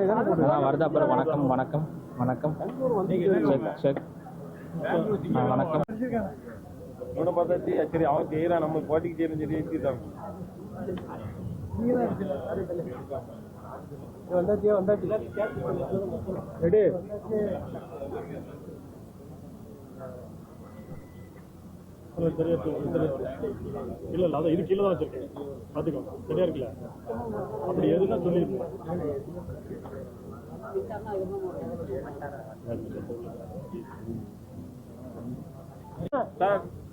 வருது. அப்புறம் வணக்கம் வணக்கம் வணக்கம். வணக்கம். ನೋಡೋ ಪದ್ಧತಿ ಸರಿ ಅವ್ನು ಜೈರ ನಮ್ಮ இல்ல அதான் இது கீழே தான் வச்சிருக்கேன். பார்த்துக்கோ சரியா இருக்குல்ல அப்படி எதுனா சொல்லிருக்கோம்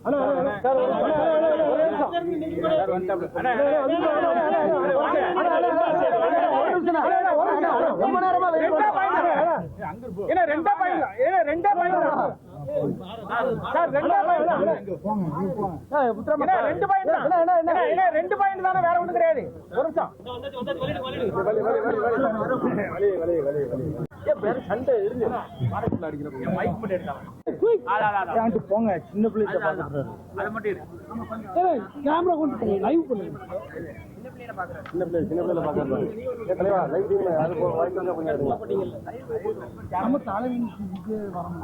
ஹலோ ஹலோ சார் ரெண்டா பாயிண்ட் ஏன்னா ரெண்டா பாயிண்ட் சார் ரெண்டு பாயிண்ட் ரெண்டு பாயிண்ட் தானே. வேற ஒண்ணு கிடையாது. ஒரு நிமிஷம். சண்டை இருந்து அடிக்கிறோம் மைக் பண்ணி எடுத்தாங்க. போங்க சின்ன பிள்ளைங்க பாத்துட்டு அது மட்டும் கேமரா கொண்டு லைவ் பண்ணுங்க சின்ன பிள்ளை சின்ன பிள்ளைல பாக்குறாங்க தலைவா லைவ் டீம்ல அது போ வந்தா கொஞ்சம் எடுங்க நம்ம தலைவின் இது வரணும்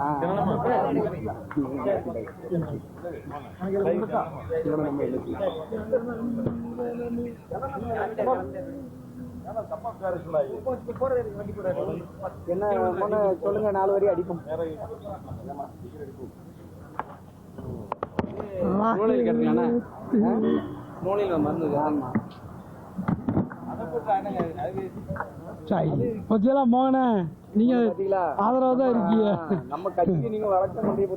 என்ன சொல்லுங்க நாலு வரி அடிப்போம் நூலில் கிடைக்கலாண்ணா நூலில் மருந்து ஆமாம் மோகன நீங்க ஆதரவு தான் இருக்கீங்க நம்ம கட்சிக்கு நீங்க வளர்க்க முடியும்